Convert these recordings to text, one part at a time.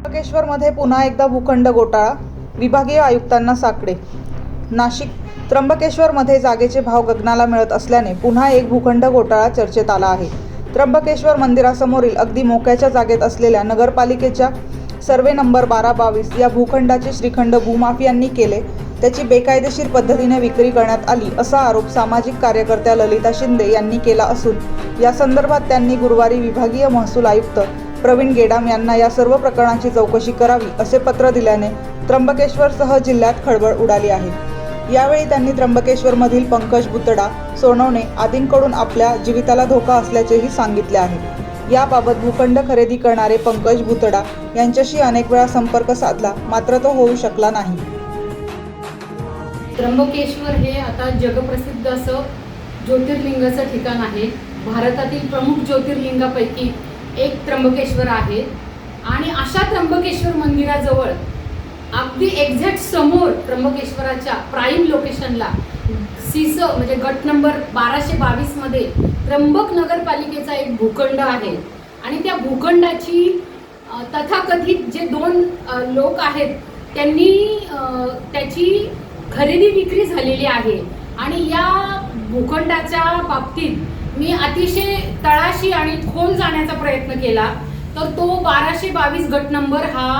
त्र्यंबकेश्वरमध्ये पुन्हा एकदा भूखंड घोटाळा विभागीय आयुक्तांना साकडे. नाशिक त्र्यंबकेश्वरमध्ये जागेचे भाव गगनाला मिळत असल्याने पुन्हा एक भूखंड घोटाळा चर्चेत आला आहे. त्र्यंबकेश्वर मंदिरासमोरील अगदी मोक्याच्या जागेत असलेल्या नगरपालिकेच्या सर्वे नंबर बारा बावीस या भूखंडाचे श्रीखंड भूमाफियांनी केले. त्याची बेकायदेशीर पद्धतीने विक्री करण्यात आली असा आरोप सामाजिक कार्यकर्त्या ललिता शिंदे यांनी केला असून या संदर्भात त्यांनी गुरुवारी विभागीय महसूल आयुक्त प्रवीण गेडाम यांना या सर्व प्रकरणाची चौकशी करावी असे पत्र दिल्याने त्र्यंबकेश्वरसह जिल्ह्यात खळबळ उडाली आहे. यावेळी त्यांनी त्र्यंबकेश्वरमधील पंकज बुतडा सोनवणे आदींकडून आपल्या जीविताला धोका असल्याचेही सांगितले आहे. याबाबत भूखंड खरेदी करणारे पंकज बुतडा यांच्याशी अनेक वेळा संपर्क साधला मात्र तो होऊ शकला नाही. त्र्यंबकेश्वर हे आता जगप्रसिद्ध असं ज्योतिर्लिंगाचं ठिकाण आहे. भारतातील प्रमुख ज्योतिर्लिंगापैकी एक त्र्यंबकेश्वर आहे. आणि अशा त्र्यंबकेश्वर मंदिराजवळ अगदी एक्झॅक्ट समोर त्र्यंबकेश्वराच्या प्राईम लोकेशनला सिस म्हणजे गट नंबर बाराशे बावीसमध्ये त्र्यंबक नगरपालिकेचा एक भूखंड आहे. आणि त्या भूखंडाची तथाकथित जे दोन लोक आहेत त्यांनी त्याची खरेदी विक्री झालेली आहे. आणि या भूखंडाच्या बाबतीत मी अतिशय तळाशी आणि खोल जाण्याचा प्रयत्न केला तर तो बाराशे बावीस गट नंबर हा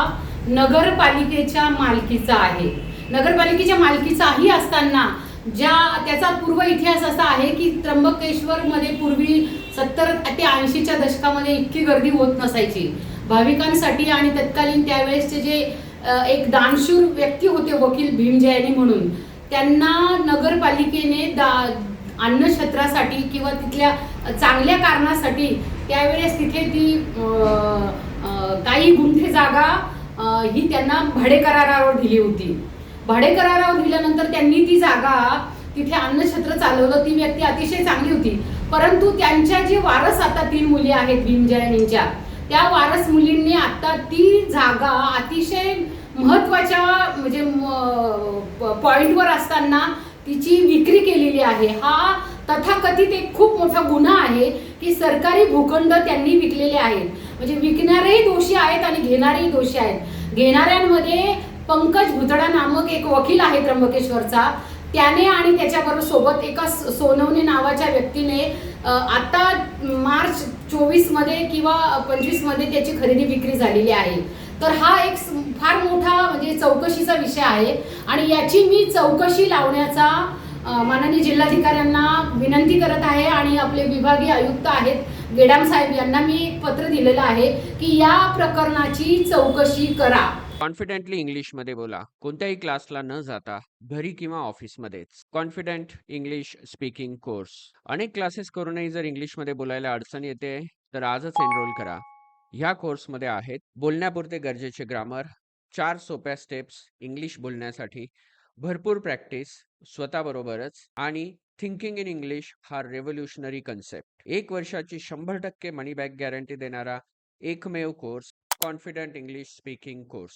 नगरपालिकेच्या मालकीचा आहे. नगरपालिकेच्या मालकीचाही असताना ज्या त्याचा पूर्व इतिहास असा आहे की त्र्यंबकेश्वरमध्ये पूर्वी सत्तर ते ऐंशीच्या दशकामध्ये इतकी गर्दी होत नसायची. भाविकांसाठी आणि तत्कालीन त्यावेळेसचे जे एक दानशूर व्यक्ती होते वकील भीम म्हणून त्यांना नगरपालिकेने दा अन्नछत्रासाठी किंवा तिथल्या चांगल्या कारणासाठी त्यावेळेस तिथे ती काही गुंठे जागा ही त्यांना भाडेकरारावर दिली होती. भाडेकरारावर दिल्यानंतर त्यांनी ती जागा तिथे अन्नछत्र चालवलं. ती व्यक्ती अतिशय चांगली होती. परंतु त्यांच्या जे वारस आता तीन मुली आहेत भीमजयनींच्या त्या वारस मुलींनी आता ती जागा अतिशय महत्त्वाच्या म्हणजे पॉइंटवर असताना तिची विक्री केलेली आहे. हा तथाकथित एक खूप मोठा गुन्हा आहे की सरकारी भूखंड त्यांनी विकलेले आहेत. म्हणजे विकणारेही दोषी आहेत आणि घेणारेही दोषी आहेत. घेणाऱ्यांमध्ये पंकज भुतडा नामक एक वकील आहे त्र्यंबकेश्वरचा. त्याने आणि त्याच्याबरोबर सोबत एका सोनवणे नावाच्या व्यक्तीने आता मार्च चोवीसमध्ये किंवा पंचवीसमध्ये त्याची खरेदी विक्री झालेली आहे. तर हा एक फार मोठा म्हणजे चौकशीचा विषय आहे. आणि याची मी चौकशी लावण्याचा माननीय जिल्हाधिकाऱ्यांना विनंती करत आहे आणि आपले विभागीय आयुक्त आहेत गेडाम साहेब यांना मी एक पत्र दिलेलं आहे की या प्रकरणाची चौकशी करा. कॉन्फिडेंटली इंग्लिशमध्ये बोला. कोणत्याही क्लासला न जाता घरी किंवा ऑफिसमध्येच कॉन्फिडेंट इंग्लिश स्पीकिंग कोर्स. अनेक क्लासेस करूनही जर इंग्लिशमध्ये बोलायला अडचण येते तर आजच एनरोल करा. ह्या कोर्समध्ये आहेत. बोलण्यापुरते गरजेचे ग्रामर चार सोप्या स्टेप्स इंग्लिश बोलण्यासाठी भरपूर प्रॅक्टिस स्वतःबरोबरच आणि थिंकिंग इन इंग्लिश हा रेव्होल्युशनरी कन्सेप्ट एक वर्षाची शंभर टक्के मनी बॅक गॅरंटी देणारा एकमेव course confident English speaking course